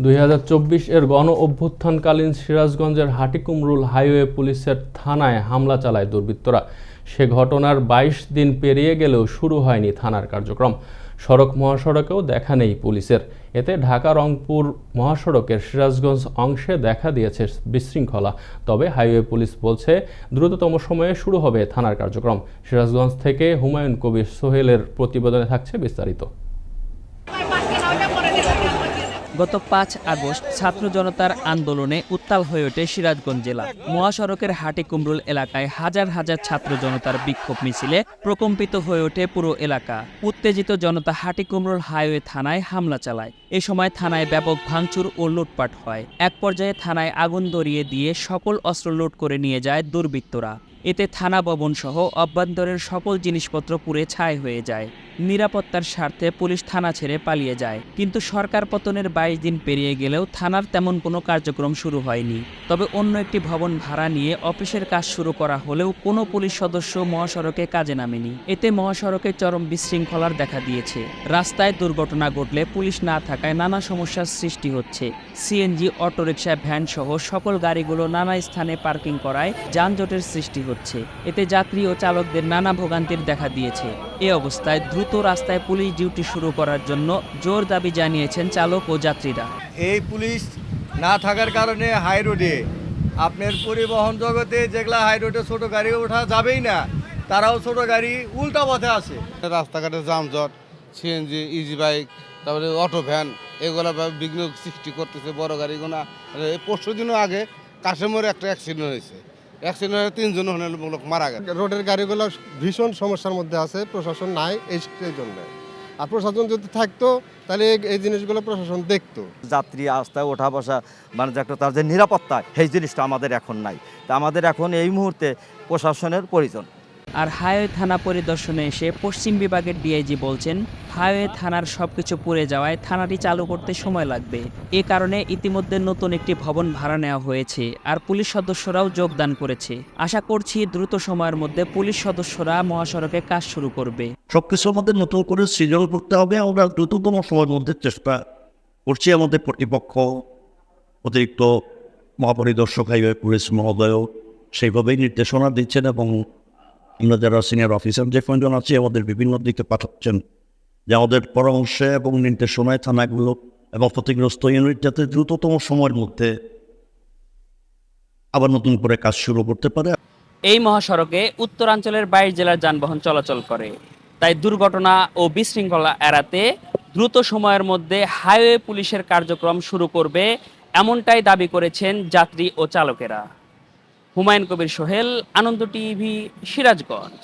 দুই হাজার চব্বিশ এর গণ অভ্যুত্থানকালীন সিরাজগঞ্জের হাটিকুমরুল হাইওয়ে পুলিশের থানায় হামলা চালায় দুর্বৃত্তরা। সে ঘটনার ২২ দিন পেরিয়ে গেলেও শুরু হয়নি থানার কার্যক্রম। সড়ক মহাসড়কেও দেখা নেই পুলিশের। এতে ঢাকা রংপুর মহাসড়কের সিরাজগঞ্জ অংশে দেখা দিয়েছে বিশৃঙ্খলা। তবে হাইওয়ে পুলিশ বলছে, দ্রুততম সময়ে শুরু হবে থানার কার্যক্রম। সিরাজগঞ্জ থেকে হুমায়ুন কবির সোহেলের প্রতিবেদনে থাকছে বিস্তারিত। গত পাঁচ আগস্ট ছাত্র জনতার আন্দোলনে উত্তাল হয়ে ওঠে সিরাজগঞ্জ জেলা। মহাসড়কের হাটি কুমরুল এলাকায় হাজার হাজার ছাত্র জনতার বিক্ষোভ মিছিলে প্রকম্পিত হয়ে ওঠে পুরো এলাকা। উত্তেজিত জনতা হাটি কুমরুল হাইওয়ে থানায় হামলা চালায়। এ সময় থানায় ব্যাপক ভাঙচুর ও লুটপাট হয়। এক পর্যায়ে থানায় আগুন ধরিয়ে দিয়ে সকল অস্ত্র লুট করে নিয়ে যায় দুর্বৃত্তরা। এতে থানা ভবন সহ অভ্যন্তরের সকল জিনিসপত্র পুড়ে ছাই হয়ে যায়। নিরাপত্তার স্বার্থে পুলিশ থানা ছেড়ে পালিয়ে যায়। কিন্তু সরকার পতনের বাইশ দিন পেরিয়ে গেলেও থানার তেমন কোনো কার্যক্রম শুরু হয়নি। তবে অন্য একটি ভবন ভাড়া নিয়ে অফিসের কাজ শুরু করা হলেও কোনো পুলিশ সদস্য মহাসড়কে কাজে নামেনি। এতে মহাসড়কে চরম বিশৃঙ্খলার দেখা দিয়েছে। রাস্তায় দুর্ঘটনা ঘটলে পুলিশ না থাকায় নানা সমস্যার সৃষ্টি হচ্ছে। সিএনজি, অটোরিকশা ভ্যান সহ সকল গাড়িগুলো নানা স্থানে পার্কিং করায় যানজটের সৃষ্টি হচ্ছে। এতে যাত্রী ও চালকদের নানা ভোগান্তির দেখা দিয়েছে। এ অবস্থায় দ্রুত রাস্তায় পুলিশ ডিউটি শুরু করার জন্য জোর দাবি জানিয়েছেন চালক ও যাত্রীরা। এই পুলিশ না থাকার কারণে হাই রোডে আপনার পরিবহন জগতে যেগুলা হাই রোডে ছোট গাড়ি ওঠা যাবেই না তারাও ছোট গাড়ি উল্টা পথে আসে। রাস্তাঘাটে যানজট সিএনজি ইজি বাইক তারপরে অটো ভ্যান এগুলো বিঘ্ন সৃষ্টি করতেছে বড় গাড়িগুলো। পরশু দিনও আগে কাশেমোর একটা অ্যাক্সিডেন্ট হয়েছে। অ্যাক্সিডেন্ট তিনজন হলে লোক মারা গেছে। রোডের গাড়িগুলো ভীষণ সমস্যার মধ্যে আছে প্রশাসন নাই এই সেই জন্য। আর প্রশাসন যদি থাকতো তাহলে এই- এই জিনিসগুলো প্রশাসন দেখতো। যাত্রী আস্তায় ওঠা বসা মানে একটা তার যে নিরাপত্তা সেই জিনিসটা আমাদের এখন নাই। তা আমাদের এখন এই মুহূর্তে প্রশাসনের প্রয়োজন। আর হাইওয়ে থানা পরিদর্শনে এসে পশ্চিম বিভাগের ডিআইজি বলছেন হাইওয়ে থানার সবকিছু পুড়ে যাওয়ায় থানাটি চালু করতে সময় লাগবে। এ কারণে ইতিমধ্যে নতুন একটি ভবন ভাড়া নেওয়া হয়েছে আর পুলিশ সদস্যরাও যোগদান করেছে। আশা করছি দ্রুত সময়ের মধ্যে পুলিশ সদস্যরা মহাসড়কে কাজ শুরু করবে। সবকিছু আমাদের নতুন করে সৃজন করতে হবে, আমরা দ্রুততম সময়ের মধ্যে চেষ্টা করছি আমাদের কর্তৃপক্ষ। অতিরিক্ত মহাপরিদর্শক হাইওয়ে পুলিশ মহোদয় সেইভাবেই নির্দেশনা দিচ্ছেন এবং আমরা যারা সিনিয়র অফিসার যে কয়েকজন আছি, আমাদের বিভিন্ন দিকে পাঠাচ্ছেন। যে আমাদের পরামর্শে এবং নির্দেশনায় থানাগুলো এবং ক্ষতিগ্রস্ত ইউনিট যাতে দ্রুততম সময়ের মধ্যে আবার নতুন করে কাজ শুরু করতে পারে। এই মহাসড়কে উত্তরাঞ্চলের বাইশ জেলার যানবাহন চলাচল করে। তাই দুর্ঘটনা ও বিশৃঙ্খলা এড়াতে দ্রুত সময়ের মধ্যে হাইওয়ে পুলিশের কার্যক্রম শুরু করবে, এমনটাই দাবি করেছেন যাত্রী ও চালকেরা। হুমায়ুন কবির সোহেল আনন্দ টিভি সিরাজগঞ্জ।